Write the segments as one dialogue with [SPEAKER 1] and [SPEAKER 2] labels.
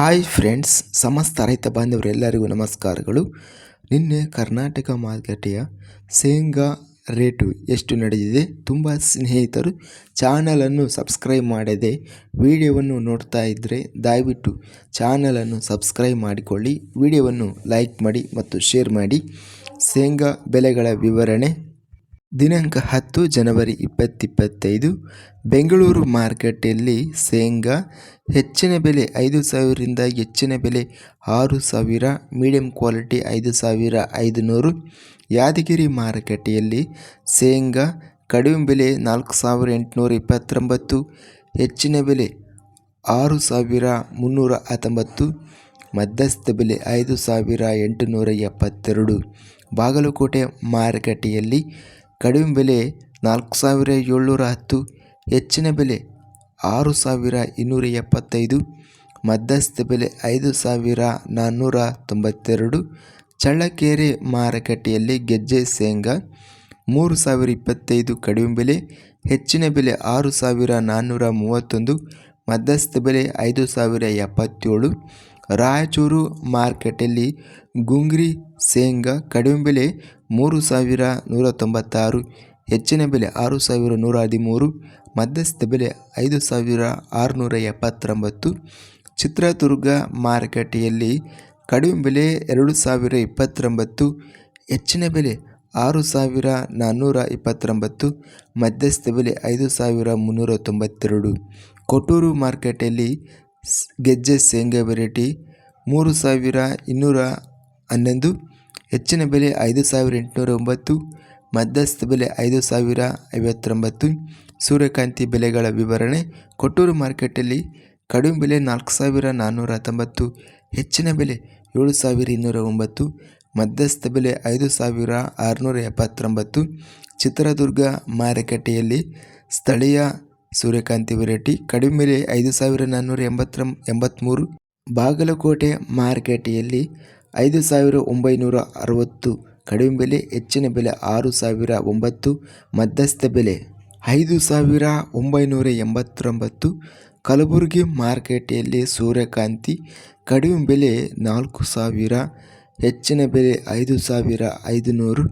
[SPEAKER 1] Hi friends ಸಮಸ್ತ ರೈತ ಬಾಂಧವರೆಲ್ಲರಿಗೂ ನಮಸ್ಕಾರಗಳು. ನಿನ್ನೆ ಕರ್ನಾಟಕ ಮಾರುಕಟ್ಟೆಯ ಶೇಂಗಾ ರೇಟು ಎಷ್ಟು ನಡೆದಿದೆ ತುಂಬ ಸ್ನೇಹಿತರು ಚಾನಲನ್ನು ಸಬ್ಸ್ಕ್ರೈಬ್ ಮಾಡದೆ ವಿಡಿಯೋವನ್ನು ನೋಡ್ತಾ ಇದ್ದರೆ ದಯವಿಟ್ಟು ಚಾನಲನ್ನು ಸಬ್ಸ್ಕ್ರೈಬ್ ಮಾಡಿಕೊಳ್ಳಿ, ವಿಡಿಯೋವನ್ನು ಲೈಕ್ ಮಾಡಿ ಮತ್ತು ಶೇರ್ ಮಾಡಿ. ಶೇಂಗಾ ಬೆಲೆಗಳ ವಿವರಣೆ ದಿನಾಂಕ ಹತ್ತು ಜನವರಿ ಇಪ್ಪತ್ತಿಪ್ಪತ್ತೈದು, ಬೆಂಗಳೂರು ಮಾರುಕಟ್ಟೆಯಲ್ಲಿ ಶೇಂಗಾ ಹೆಚ್ಚಿನ ಬೆಲೆ ಐದು ಸಾವಿರದಿಂದ ಹೆಚ್ಚಿನ ಬೆಲೆ ಆರು ಸಾವಿರ, ಮೀಡಿಯಂ ಕ್ವಾಲಿಟಿ ಐದು ಸಾವಿರ ಐದು ನೂರು ಯಾದಗಿರಿ ಮಾರುಕಟ್ಟೆಯಲ್ಲಿ ಶೇಂಗಾ ಕಡಿಮೆ ಬೆಲೆ ನಾಲ್ಕು ಸಾವಿರ ಎಂಟುನೂರ ಇಪ್ಪತ್ತೊಂಬತ್ತು, ಹೆಚ್ಚಿನ ಬೆಲೆ ಆರು ಸಾವಿರ ಮುನ್ನೂರ ಹತ್ತೊಂಬತ್ತು, ಮಧ್ಯಸ್ಥ ಬೆಲೆ ಐದು ಸಾವಿರ ಎಂಟುನೂರ ಎಪ್ಪತ್ತೆರಡು. ಬಾಗಲಕೋಟೆ ಮಾರುಕಟ್ಟೆಯಲ್ಲಿ ಕಡಿಮೆ ಬೆಲೆ ನಾಲ್ಕು ಸಾವಿರ ಏಳ್ನೂರ ಹತ್ತು, ಹೆಚ್ಚಿನ ಬೆಲೆ ಆರು ಸಾವಿರ ಇನ್ನೂರ ಎಪ್ಪತ್ತೈದು, ಮಧ್ಯಸ್ಥ ಬೆಲೆ ಐದು ಸಾವಿರ ನಾನ್ನೂರ ತೊಂಬತ್ತೆರಡು, ಚಳ್ಳಕೆರೆ ಮಾರುಕಟ್ಟೆಯಲ್ಲಿ ಗೆಜ್ಜೆ ಶೇಂಗಾ ಮೂರು ಸಾವಿರ ಇಪ್ಪತ್ತೈದು ಕಡಿಮೆ ಬೆಲೆ, ಹೆಚ್ಚಿನ ಬೆಲೆ ಆರು ಸಾವಿರ ನಾನ್ನೂರ ಮೂವತ್ತೊಂದು, ಮಧ್ಯಸ್ಥ ಬೆಲೆ ಐದು ಸಾವಿರ ಎಪ್ಪತ್ತೇಳು, ರಾಯಚೂರು ಮಾರ್ಕೆಟಲ್ಲಿ ಗುಂಗ್ರಿ ಶೇಂಗಾ ಕಡಿಮೆ ಬೆಲೆ ಮೂರು ಸಾವಿರ ನೂರ ತೊಂಬತ್ತಾರು, ಹೆಚ್ಚಿನ ಬೆಲೆ ಆರು ಸಾವಿರ ನೂರ ಹದಿಮೂರು, ಮಧ್ಯಸ್ಥ ಬೆಲೆ ಐದು ಸಾವಿರ ಆರುನೂರ ಎಪ್ಪತ್ತೊಂಬತ್ತು. ಚಿತ್ರದುರ್ಗ ಮಾರುಕಟ್ಟೆಯಲ್ಲಿ ಕಡಿಮೆ ಬೆಲೆ ಎರಡು ಸಾವಿರ ಇಪ್ಪತ್ತೊಂಬತ್ತು, ಹೆಚ್ಚಿನ ಬೆಲೆ ಆರು ಸಾವಿರ ನಾನ್ನೂರ ಇಪ್ಪತ್ತೊಂಬತ್ತು, ಮಧ್ಯಸ್ಥ ಬೆಲೆ ಐದು ಸಾವಿರ ಮುನ್ನೂರ ತೊಂಬತ್ತೆರಡು. ಕೊಟ್ಟೂರು ಮಾರ್ಕೆಟಲ್ಲಿ ಗೆಜ್ಜೆ ಶೇಂಗಾ ವೆರೈಟಿ ಮೂರು ಸಾವಿರ ಇನ್ನೂರ ಹನ್ನೊಂದು ಹೆಚ್ಚಿನ ಬೆಲೆ ಐದು ಸಾವಿರ ಎಂಟುನೂರ ಒಂಬತ್ತು ಮಧ್ಯಸ್ಥ ಬೆಲೆ ಐದು ಸಾವಿರ ಐವತ್ತೊಂಬತ್ತು. ಸೂರ್ಯಕಾಂತಿ ಬೆಲೆಗಳ ವಿವರಣೆ, ಕೊಟ್ಟೂರು ಮಾರ್ಕೆಟಲ್ಲಿ ಕಡಿಮೆ ಬೆಲೆ ನಾಲ್ಕು ಸಾವಿರ ನಾನ್ನೂರ ಹತ್ತೊಂಬತ್ತು ಹೆಚ್ಚಿನ ಬೆಲೆ ಏಳು ಸಾವಿರ ಇನ್ನೂರ ಒಂಬತ್ತು ಮಧ್ಯಸ್ಥ ಬೆಲೆ ಐದು ಸಾವಿರ ಆರುನೂರ ಎಪ್ಪತ್ತೊಂಬತ್ತು. ಚಿತ್ರದುರ್ಗ ಮಾರುಕಟ್ಟೆಯಲ್ಲಿ ಸ್ಥಳೀಯ ಸೂರ್ಯಕಾಂತಿ ವೆರೈಟಿ, ಕಡಿಮೆ ಬೆಲೆ ಐದು ಸಾವಿರ ನಾನ್ನೂರ ಎಂಬತ್ತರ ಎಂಬತ್ತ್ಮೂರು ಬಾಗಲಕೋಟೆ ಮಾರುಕಟ್ಟೆಯಲ್ಲಿ ಐದು ಸಾವಿರ ಒಂಬೈನೂರ ಅರವತ್ತು, ಕಡಿಮೆ ಬೆಲೆ, ಹೆಚ್ಚಿನ ಬೆಲೆ ಆರು ಸಾವಿರ ಒಂಬತ್ತು, ಮಧ್ಯಸ್ಥ ಬೆಲೆ ಐದು ಸಾವಿರ ಒಂಬೈನೂರ ಎಂಬತ್ತೊಂಬತ್ತು, ಕಲಬುರಗಿ ಮಾರ್ಕೆಟೆಯಲ್ಲಿ ಸೂರ್ಯಕಾಂತಿ, ಕಡಿಮೆ ಬೆಲೆ ನಾಲ್ಕು ಸಾವಿರ, ಹೆಚ್ಚಿನ ಬೆಲೆ ಐದು ಸಾವಿರ ಐದುನೂರು,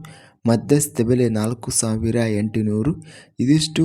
[SPEAKER 1] ಮಧ್ಯಸ್ಥ ಬೆಲೆ ನಾಲ್ಕು ಸಾವಿರ ಎಂಟುನೂರು. ಇದಿಷ್ಟು